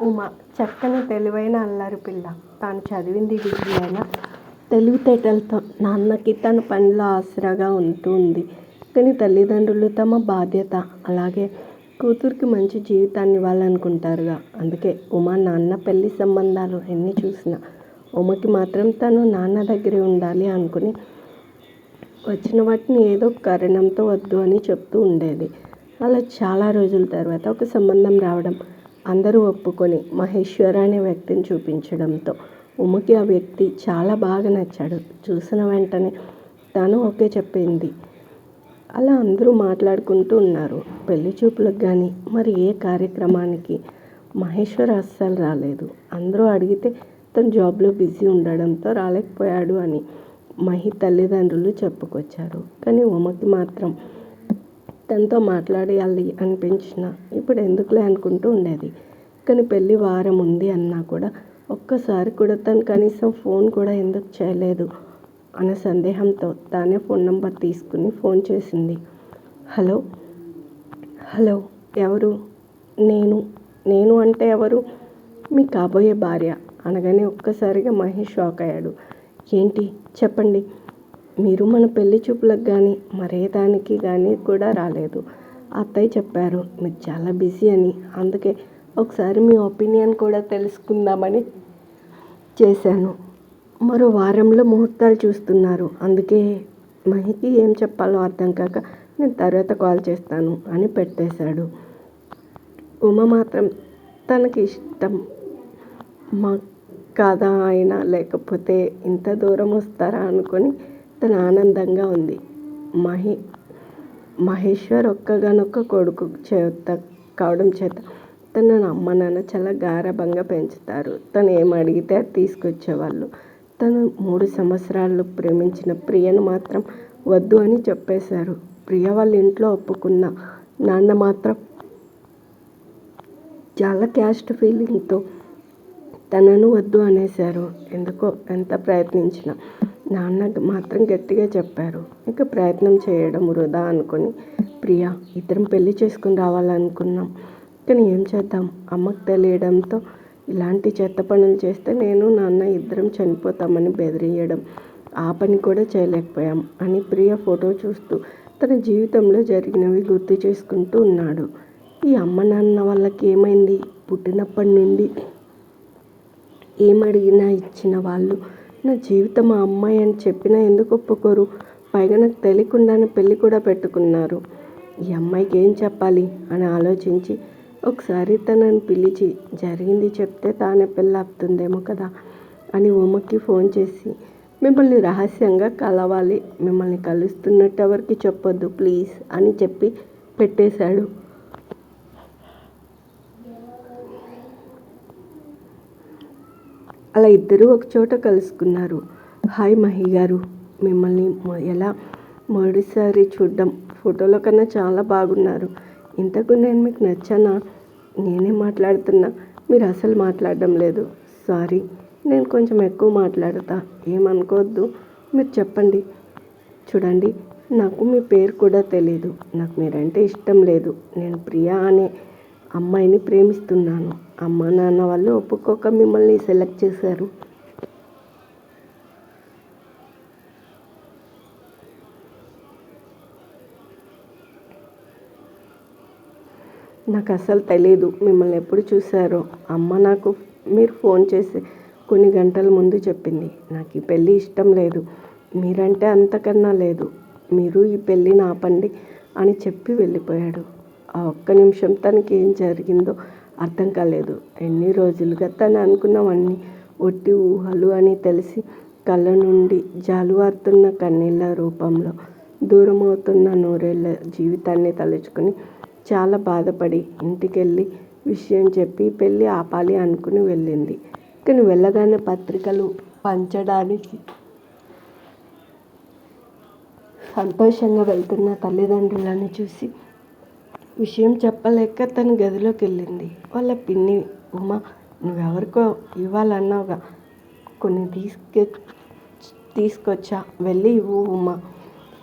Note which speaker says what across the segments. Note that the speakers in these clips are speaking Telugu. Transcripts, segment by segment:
Speaker 1: ఉమ చక్కని తెలివైన అల్లరి పిల్ల. తాను చదివింది డిగ్రీ అయినా తెలివితేటలతో నాన్నకి తన పనిలో ఆసరాగా ఉంటూ ఉంది. కానీ తల్లిదండ్రులు తమ బాధ్యత అలాగే కూతురికి మంచి జీవితాన్ని ఇవ్వాలనుకుంటారుగా. అందుకే ఉమా నాన్న పెళ్ళి సంబంధాలు ఎన్ని చూసినా ఉమకి మాత్రం తను నాన్న దగ్గరే ఉండాలి అనుకుని వచ్చిన వాటిని ఏదో కారణంతో వద్దు అని చెప్తూ ఉండేది. అలా చాలా రోజుల తర్వాత ఒక సంబంధం రావడం అందరూ ఒప్పుకొని మహేశ్వర అనే వ్యక్తిని చూపించడంతో ఉమకి ఆ వ్యక్తి చాలా బాగా నచ్చాడు. చూసిన వెంటనే తను ఓకే చెప్పింది. అలా అందరూ మాట్లాడుకుంటూ ఉన్నారు. పెళ్ళి చూపులకు కానీ మరి ఏ కార్యక్రమానికి? మహేశ్వర్ అస్సలు రాలేదు. అందరూ అడిగితే తను జాబ్లో బిజీ ఉండడంతో రాలేకపోయాడు అని మహి తల్లిదండ్రులు చెప్పుకొచ్చారు. కానీ ఉమకి మాత్రం తనతో మాట్లాడేయాలి అనిపించిన ఇప్పుడు ఎందుకులే అనుకుంటూ ఉండేది. కానీ పెళ్ళి వారం ఉంది అన్నా కూడా ఒక్కసారి కూడా తను కనీసం ఫోన్ కూడా ఎందుకు చేయలేదు అనే సందేహంతో తానే ఫోన్ నెంబర్ తీసుకుని ఫోన్ చేసింది. హలో? హలో ఎవరు? నేను? నేను అంటే ఎవరు? మీ కాబోయే భార్య అనగానే ఒక్కసారిగా మహేష్ షాక్ అయ్యాడు. ఏంటి? చెప్పండి. మీరు మన పెళ్ళి చూపులకు కానీ మరే దానికి కానీ కూడా రాలేదు. అత్తయ్య చెప్పారు మీరు చాలా బిజీ అని. అందుకే ఒకసారి మీ ఒపీనియన్ కూడా తెలుసుకుందామని చేశాను. మరో వారంలో ముహూర్తాలు చూస్తున్నారు. అందుకే మహికి ఏం చెప్పాలో అర్థం కాక నేను తర్వాత కాల్ చేస్తాను అని పెట్టేశాడు. ఉమ మాత్రం తనకి ఇష్టం మా కాదా అయినా లేకపోతే ఇంత దూరం వస్తారా అనుకొని ఆనందంగా ఉంది. మహి మహేశ్వర్ ఒక్కగానొక్క కొడుకు చేత కావడం చేత తన అమ్మ నాన్న చాలా గారభంగా పెంచుతారు. తను ఏం అడిగితే అది తీసుకొచ్చేవాళ్ళు. తను మూడు సంవత్సరాలు ప్రేమించిన ప్రియను మాత్రం వద్దు అని చెప్పేశారు. ప్రియ వాళ్ళ ఇంట్లో ఒప్పుకున్న నాన్న మాత్రం చాలా క్యాస్ట్ ఫీలింగ్తో తనను వద్దు అనేశారు. ఎందుకో ఎంత ప్రయత్నించినా నాన్న మాత్రం గట్టిగా చెప్పారు. ఇక ప్రయత్నం చేయడం వృధా అనుకొని ప్రియా ఇద్దరం పెళ్ళి చేసుకుని రావాలనుకున్నాం. కానీ ఏం చేద్దాం? అమ్మకు తెలియడంతో ఇలాంటి చెత్త పనులు చేస్తే నేను నాన్న ఇద్దరం చనిపోతామని బెదిరియడం. ఆ పని కూడా చేయలేకపోయాం అని ప్రియ ఫోటో చూస్తూ తన జీవితంలో జరిగినవి గుర్తు చేసుకుంటూ ఉన్నాడు. ఈ అమ్మ నాన్న వాళ్ళకి ఏమైంది? పుట్టినప్పటి నుండి ఏమడిగినా ఇచ్చిన వాళ్ళు నా జీవితం ఆ అమ్మాయి అని చెప్పినా ఎందుకు ఒప్పుకోరు? పైగా నాకు తెలియకుండానే పెళ్ళి కూడా పెట్టుకున్నారు. ఈ అమ్మాయికి ఏం చెప్పాలి? అని ఆలోచించి ఒకసారి తనని పిలిచి జరిగింది చెప్తే తానే పెళ్ళి ఆపుతుందేమో కదా అని ఉమకి ఫోన్ చేసి మిమ్మల్ని రహస్యంగా కలవాలి. మిమ్మల్ని కలుస్తున్నట్టు ఎవరికి చెప్పొద్దు ప్లీజ్ అని చెప్పి పెట్టేశాడు. అలా ఇద్దరూ ఒక చోట కలుసుకున్నారు. హాయ్ మహి గారు మిమ్మల్ని ఎలా మొదటిసారి చూడడం? ఫోటోలో కన్నా చాలా బాగున్నారు. ఇంతకు నేను మీకు నచ్చానా? నేనే మాట్లాడుతున్నా. మీరు అసలు మాట్లాడడం లేదు. సారీ నేను కొంచెం ఎక్కువ మాట్లాడతా. ఏమనుకోవద్దు. మీరు చెప్పండి. చూడండి నాకు మీ పేరు కూడా తెలియదు నాకు మీరంటే ఇష్టం లేదు. నేను ప్రియా అనే అమ్మాయిని ప్రేమిస్తున్నాను. అమ్మ నాన్న వాళ్ళు ఒప్పుకోక మిమ్మల్ని సెలెక్ట్ చేశారు. నాకు అసలు తెలియదు మిమ్మల్ని ఎప్పుడు చూశారో. అమ్మ నాకు మీరు ఫోన్ చేసి కొన్ని గంటల ముందు చెప్పింది. నాకు ఈ పెళ్ళి ఇష్టం లేదు. మీరంటే అంతకన్నా లేదు. మీరు ఈ పెళ్ళిని ఆపండి అని చెప్పి వెళ్ళిపోయాడు. ఆ ఒక్క నిమిషం తనకి ఏం జరిగిందో అర్థం కాలేదు. ఎన్ని రోజులుగా తను అనుకున్నవన్నీ ఒట్టి ఊహలు అని తెలిసి కళ్ళ నుండి జాలువారుతున్న కన్నీళ్ళ రూపంలో దూరమవుతున్న నూరేళ్ళ జీవితాన్ని తలుచుకుని చాలా బాధపడి ఇంటికెళ్ళి విషయం చెప్పి పెళ్ళి ఆపాలి అనుకుని వెళ్ళింది. కానీ వెళ్ళగానే పత్రికలు పంచడానికి సంతోషంగా వెళ్తున్న తల్లిదండ్రులను చూసి విషయం చెప్పలేక తన గదిలోకి వెళ్ళింది వాళ్ళ పిన్ని ఉమ నువ్వెవరికో ఇవ్వాలన్నావుగా. కొన్ని తీసుకె తీసుకొచ్చా. వెళ్ళి ఇవ్వు ఉమా.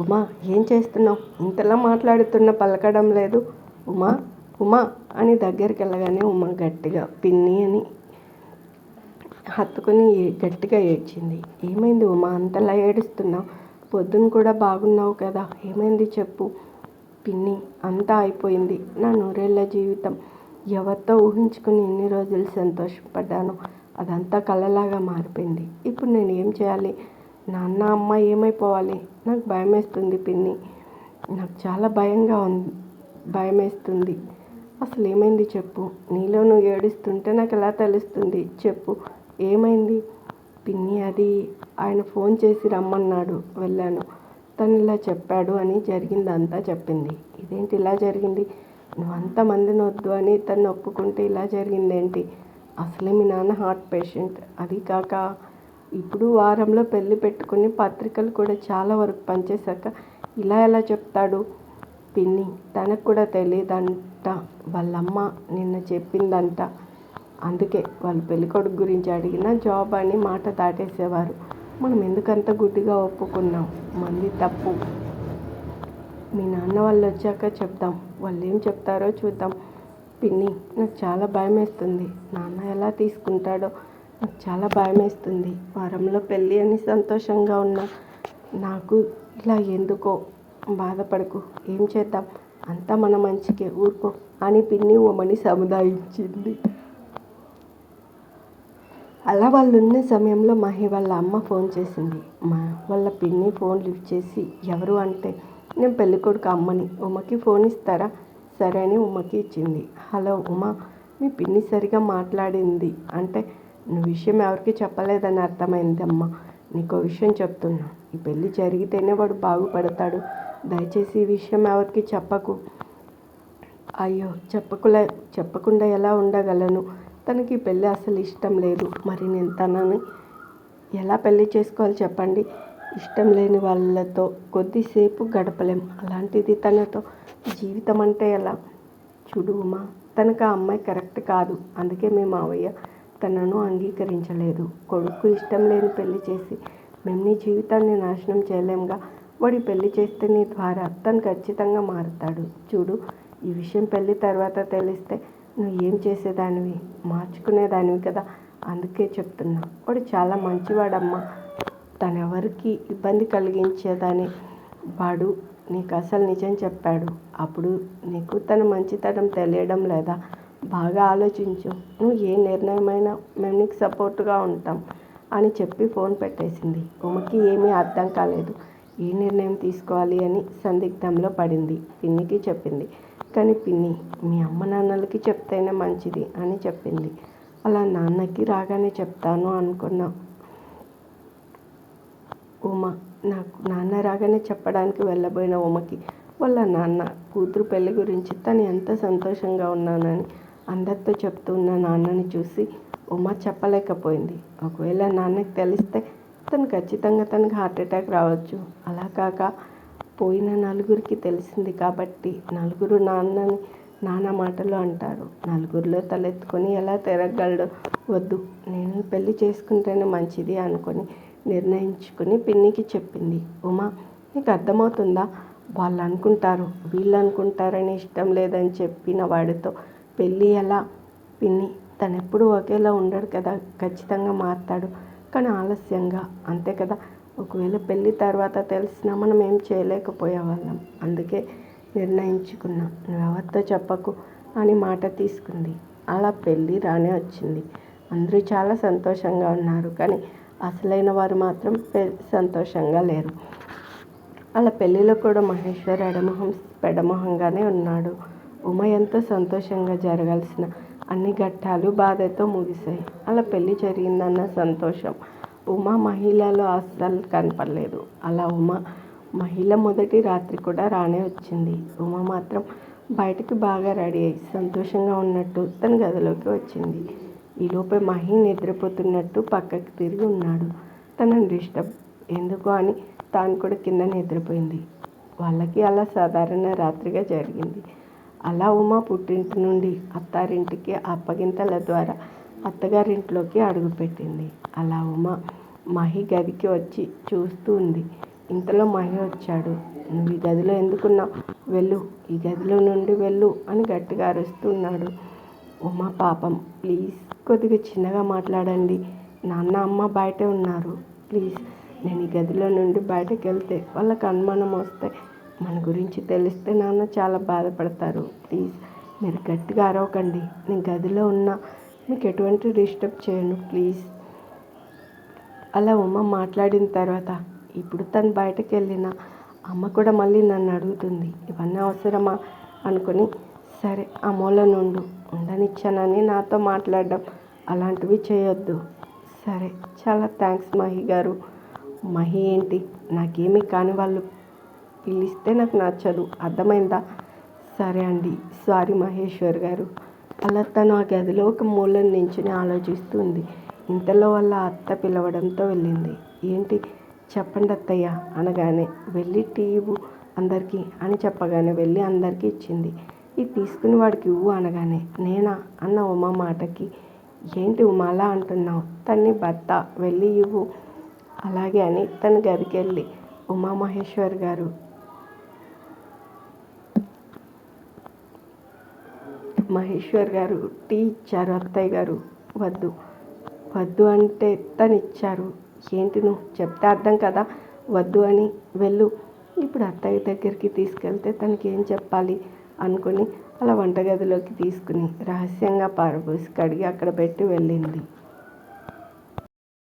Speaker 1: ఉమా ఏం చేస్తున్నావు? ఇంతలా మాట్లాడుతున్న పలకడం లేదు. ఉమా ఉమా అని దగ్గరికి వెళ్ళగానే ఉమ గట్టిగా పిన్ని అని హత్తుకుని గట్టిగా ఏడ్చింది. ఏమైంది ఉమా? అంతలా ఏడుస్తున్నావు? పొద్దున కూడా బాగున్నావు కదా. ఏమైంది చెప్పు. పిన్ని అంతా అయిపోయింది నా నూరేళ్ళ జీవితం. ఎవరితో ఊహించుకుని ఎన్ని రోజులు సంతోషపడ్డానో అదంతా కలలాగా మారిపోయింది. ఇప్పుడు నేను ఏం చేయాలి? నాన్న అమ్మ ఏమైపోవాలి? నాకు భయం వేస్తుంది పిన్ని. నాకు చాలా భయంగా ఉంది భయం వేస్తుంది అసలు ఏమైంది చెప్పు? నీలో నువ్వు ఏడుస్తుంటే నాకు ఎలా తెలుస్తుంది? చెప్పు. ఏమైంది? పిన్ని అది ఆయన ఫోన్ చేసి రమ్మన్నాడు. వెళ్ళాను. తను ఇలా చెప్పాడు అని జరిగిందంతా చెప్పింది. ఇదేంటి ఇలా జరిగింది? నువ్వు అంతమందిని వద్దు అని తను ఒప్పుకుంటే ఇలా జరిగిందేంటి? అసలే మీ నాన్న హార్ట్ పేషెంట్. అది కాక ఇప్పుడు వారంలో పెళ్ళి పెట్టుకుని పత్రికలు కూడా చాలా వరకు పనిచేశాక ఇలా ఎలా చెప్తాడు? పిన్ని తనకు కూడా తెలియదంట. వాళ్ళమ్మ నిన్న చెప్పిందంట. అందుకే వాళ్ళు పెళ్ళికొడుకు గురించి అడిగిన జాబ్ అని మాట దాటేసేవారు. మనం ఎందుకంత గుడ్డిగా ఒప్పుకున్నాం? మంది తప్పు. మీ నాన్న వాళ్ళు వచ్చాక చెప్దాం. వాళ్ళు ఏం చెప్తారో చూద్దాం. పిన్ని నాకు చాలా భయం వేస్తుంది నాన్న ఎలా తీసుకుంటాడో నాకు చాలా భయం వేస్తుంది వారంలో పెళ్ళి అని సంతోషంగా ఉన్నా నాకు ఇలా ఎందుకో బాధపడకు. ఏం చేద్దాం? అంతా మన మంచికే. ఊరుకో. అని పిన్ని ఉమని సముదాయించింది. అలా వాళ్ళు ఉన్న సమయంలో మహి వాళ్ళ అమ్మ ఫోన్ చేసింది. మా వాళ్ళ పిన్ని ఫోన్ లిఫ్ట్ చేసి ఎవరు అంటే? నేను పెళ్ళికొడుకు అమ్మని. ఉమకి ఫోన్ ఇస్తారా? సరే అని ఉమకి ఇచ్చింది. హలో ఉమా మీ పిన్ని సరిగా మాట్లాడింది. అంటే నువ్వు విషయం ఎవరికి చెప్పలేదని అర్థమైంది అమ్మ. నీకు విషయం చెప్తున్నా. ఈ పెళ్ళి జరిగితేనే వాడు బాగుపడతాడు. దయచేసి ఈ విషయం ఎవరికి చెప్పకు. అయ్యో చెప్పకులే చెప్పకుండా ఎలా ఉండగలను? తనకి పెళ్ళి అసలు ఇష్టం లేదు. మరి నేను తనని ఎలా పెళ్ళి చేసుకోవాలి చెప్పండి? ఇష్టం లేని వాళ్ళతో కొద్దిసేపు గడపలేం. అలాంటిది తనతో జీవితం అంటే ఎలా? చూడుమా తనకు ఆ అమ్మాయి కరెక్ట్ కాదు. అందుకే మీ మావయ్య తనను అంగీకరించలేదు. కొడుకు ఇష్టం లేని పెళ్ళి చేసి మేము నీ జీవితాన్ని నాశనం చేయలేంగా. వాడి పెళ్ళి చేస్తే నీ ద్వారా తను ఖచ్చితంగా మారుతాడు. చూడు ఈ విషయం పెళ్ళి తర్వాత తెలిస్తే నువ్వు ఏం చేసేదానివి? మార్చుకునేదానివి కదా. అందుకే చెప్తున్నా. వాడు చాలా మంచివాడమ్మా. తనెవరికి ఇబ్బంది కలిగించేదని వాడు నీకు అసలు నిజం చెప్పాడు. అప్పుడు నీకు తన మంచితనం తెలియడం లేదా? బాగా ఆలోచించు. నువ్వు ఏ నిర్ణయమైనా మేము నీకు సపోర్ట్గా ఉంటాం అని చెప్పి ఫోన్ పెట్టేసింది. ఉమకి ఏమీ అర్థం కాలేదు. ఏ నిర్ణయం తీసుకోవాలి అని సందిగ్ధంలో పడింది. పిన్నికి చెప్పింది. కానీ పిన్ని మీ అమ్మ నాన్నలకి చెప్తేనే మంచిది అని చెప్పింది. అలా నాన్నకి రాగానే చెప్తాను అనుకున్నా. ఉమ నాకు నాన్న రాగానే చెప్పడానికి వెళ్ళబోయిన ఉమకి వాళ్ళ నాన్న కూతురు పెళ్ళి గురించి తను ఎంత సంతోషంగా ఉన్నానని అందరితో చెప్తున్న నాన్నని చూసి ఉమ చెప్పలేకపోయింది. ఒకవేళ నాన్నకి తెలిస్తే తను ఖచ్చితంగా తనకి హార్ట్ అటాక్ రావచ్చు. అలా కాక పోయిన నలుగురికి తెలిసింది కాబట్టి నలుగురు నాన్నని నాన్న మాటలు అంటారు నలుగురిలో తలెత్తుకొని ఎలా తిరగలడు వద్దు. నేను పెళ్ళి చేసుకుంటేనే మంచిది అనుకొని నిర్ణయించుకుని పిన్నికి చెప్పింది. ఉమా నీకు అర్థమవుతుందా? వాళ్ళు అనుకుంటారు వీళ్ళు అనుకుంటారని ఇష్టం లేదని చెప్పిన వాడితో పెళ్ళి ఎలా? పిన్ని తనెప్పుడు ఒకేలా ఉండడు కదా? ఖచ్చితంగా మారుతాడు. కానీ ఆలస్యంగా. అంతే కదా? ఒకవేళ పెళ్ళి తర్వాత తెలిసినా మనం ఏం చేయలేకపోయేవాళ్ళం. అందుకే నిర్ణయించుకున్నా. నువ్వు ఎవరితో చెప్పకు అని మాట తీసుకుంది. అలా పెళ్ళి రానే వచ్చింది. అందరూ చాలా సంతోషంగా ఉన్నారు. కానీ అసలైన వారు మాత్రం పె సంతోషంగా లేరు. అలా పెళ్ళిలో కూడా మహేశ్వర్ ఎడమొహం పెడమొహంగానే ఉన్నాడు. ఉమ ఎంతో సంతోషంగా జరగాల్సిన అన్ని ఘట్టాలు బాధతో ముగిశాయి. అలా పెళ్ళి జరిగిందన్న సంతోషం ఉమా మహిళలో అస్సలు కనపడలేదు. అలా ఉమా మహిళ మొదటి రాత్రి కూడా రానే వచ్చింది. ఉమా మాత్రం బయటికి బాగా రెడీ అయ్యి సంతోషంగా ఉన్నట్టు తన గదిలోకి వచ్చింది. ఈలోపే మహి నిద్రపోతున్నట్టు పక్కకి తిరిగి ఉన్నాడు. తనని డిస్టర్బ్ ఎందుకు అని తాను కూడా కింద నిద్రపోయింది. వాళ్ళకి అలా సాధారణ రాత్రిగా జరిగింది. అలా ఉమా పుట్టింటి నుండి అత్తారింటికి అప్పగింతల ద్వారా అత్తగారింట్లోకి అడుగుపెట్టింది. అలా ఉమా మహి గదికి వచ్చి చూస్తూ ఉంది ఇంతలో మహి వచ్చాడు. నువ్వు ఈ గదిలో ఎందుకున్నావు? వెళ్ళు. ఈ గదిలో నుండి వెళ్ళు అని గట్టిగా అరుస్తున్నాడు. ఉమా పాపం ప్లీజ్ కొద్దిగా చిన్నగా మాట్లాడండి. నాన్న అమ్మ బయటే ఉన్నారు. ప్లీజ్ నేను ఈ గదిలో నుండి బయటకు వెళ్తే వాళ్ళకి అనుమానం వస్తే మన గురించి తెలిస్తే నాన్న చాలా బాధపడతారు. ప్లీజ్ మీరు గట్టిగా అరవకండి. నేను గదిలో ఉన్నా మీకు ఎటువంటి డిస్టర్బ్ చేయను. ప్లీజ్. అలా ఉమ్మ మాట్లాడిన తర్వాత ఇప్పుడు తను బయటకు వెళ్ళిన అమ్మ కూడా మళ్ళీ నన్ను అడుగుతుంది ఇవన్నీ అవసరమా? అనుకుని సరే ఆ మూల నుండు ఉండనిచ్చానని నాతో మాట్లాడడం అలాంటివి చేయొద్దు. సరే చాలా థ్యాంక్స్ మహి గారు. మహి ఏంటి? నాకేమీ కాని వాళ్ళు పిలిస్తే నాకు నచ్చదు. అర్థమైందా? సరే అండి. సారీ మహేశ్వర్ గారు. అలా తను ఆ గదిలో ఒక మూల నించుని ఆలోచిస్తుంది ఇంతలో వాళ్ళ అత్త పిలవడంతో వెళ్ళింది. ఏంటి? చెప్పండి అత్తయ్య అనగానే వెళ్ళి టీ ఇవ్వు అందరికీ అని చెప్పగానే వెళ్ళి అందరికీ ఇచ్చింది. ఇది తీసుకుని వాడికి ఇవ్వు అనగానే నేనా? అన్న ఉమా మాటకి ఏంటి ఉమా అలా అంటున్నావు? తన్ని భర్త వెళ్ళి ఇవ్వు అలాగే అని తన గదికి వెళ్ళి ఉమా మహేశ్వర్ గారు మహేశ్వర్ గారు టీ ఇచ్చారు అత్తయ్య గారు వద్దు. వద్దు అంటే తనిచ్చారు. ఏంటి నువ్వు చెప్తే అర్థం కదా? వద్దు అని వెళ్ళు. ఇప్పుడు అత్తయ్య దగ్గరికి తీసుకెళ్తే తనకి ఏం చెప్పాలి? అనుకుని అలా వంటగదిలోకి తీసుకుని రహస్యంగా పారబోసి కడిగి అక్కడ పెట్టి వెళ్ళింది.